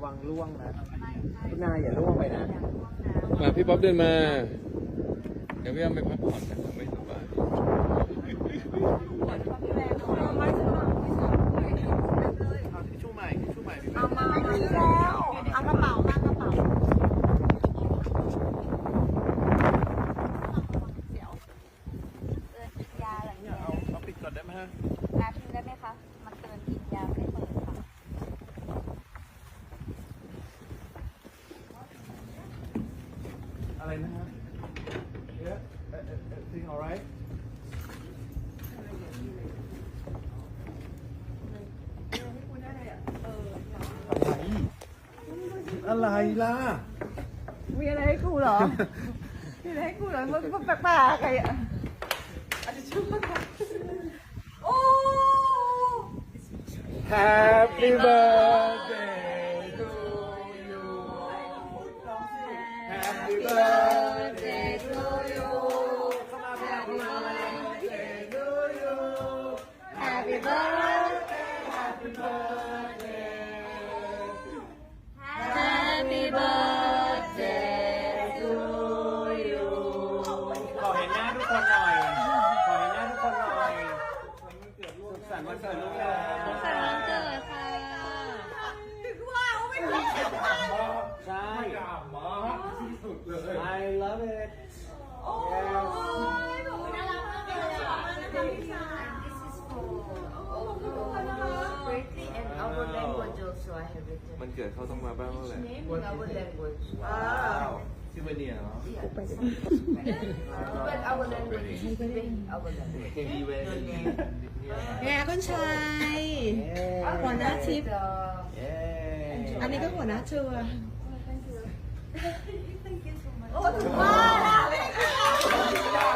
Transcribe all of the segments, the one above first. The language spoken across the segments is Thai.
ระวังล่วงนะพี่นายอย่าล่วงไปนะมาพี่ป๊อปเดินมา เดี๋ยวพี่อ้ำไปพักผ่อนนะครับไม่สบายเอาทิชชู่ใหม่ทิชชู่ใหม่พี่เอามาไม่แล้วเอากระเป๋ามากระเป๋าเดี๋ยวเดินกินยาอะไรเนี่ยเอาเอาปิดก่อนได้ไหมฮะ แป๊บนึงได้ไหมคะ มันเดินกินยาไม่เปิดค่ะ อะไรนะฮะเอ๊ะเอ๊ะเอ๊ะเอ๊ะ thing alright อะไร อะไรล่ะ มีอะไรให้กูเหรอ มีอะไรให้กูเหรอมันมันแปลกๆไงอะอาจจะชื่อมันโอ้ Happy birthday to you Happy birthday Happy birthday Happy birthday Happy birthday to you ขอเห็นหน้าทุกคนหน่อย ขอเห็นหน้าทุกคนหน่อย สุขสันต์วันเกิดลูกนะ สุขสันต์วันเกิดค่ะถึงว่าไม่ได้ ใช่ด่ามากที่สุดเลย I love it โอ้ยหนูน่ารักมากเลยอะนะคะพี่ชาย This is for โอ้ขอบคุณทุกคนนะคะ birthday and our language also I have written. มันเกิดเขาต้องมาบ้างแล้วแหละ Name in our language. ว้าวซิเวเนียเหรอ But our language is speaking our language. ดีเว Your name. แง่คุณชาย หัวหน้าทิพย์ Uh, เย้อันนี้ก็หัวหน้าทัวร์โอ้ถึงว่าล่ะไม่ได้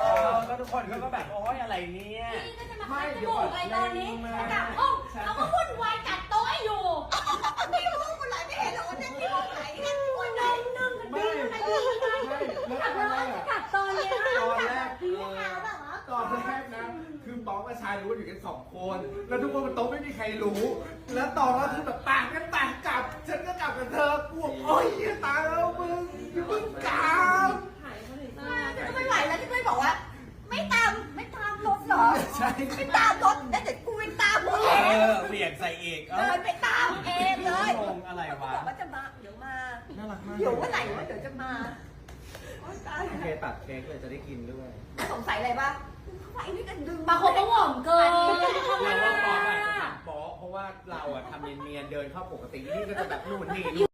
เออก็ทุกคนเขาก็แบบโอ้ยอะไรเนี่ย ไม่เดี๋ยวก่อนไปตอนนี้กลับห้อง คือบ้องกับชายรู้อยู่กันสองคน แล้วทุกคนบนโต๊ะไม่มีใครรู้ แล้วตอนก็คือแบบต่างกันต่างกลับ ฉันก็กลับกับเธอกูบอกโอ๊ยเหี้ยตายแล้วมึงอย่าเพิ่งกลับจะไม่ไหวแล้วที่ไม่บอกว่า ไม่ตามไม่ตามรถเหรอใช่ ไม่ตามรถแล้วเดี๋ยวกูไปตามมึงเอเองอเหวี่ยงใส่อีกเอเดิอนไปตามเองเลยงงอะไรวะ บอกว่าจะมาเดี๋ยวมาน่ารักมากเดี๋ยววันไหนวะเดี๋ยวจะมาโอ๊ยตายโอเคตัดเค้กเลยจะได้กินด้วย สงสัยอะไรปะ ปนี่กันดึงบางคนก็หว่อมเกินเราว่าป๊อกอะจะถามป๊อกเพราะว่าเราอะทำเนียนๆเดินเข้าปกติที่นี่ก็จะแบบนู่นนี่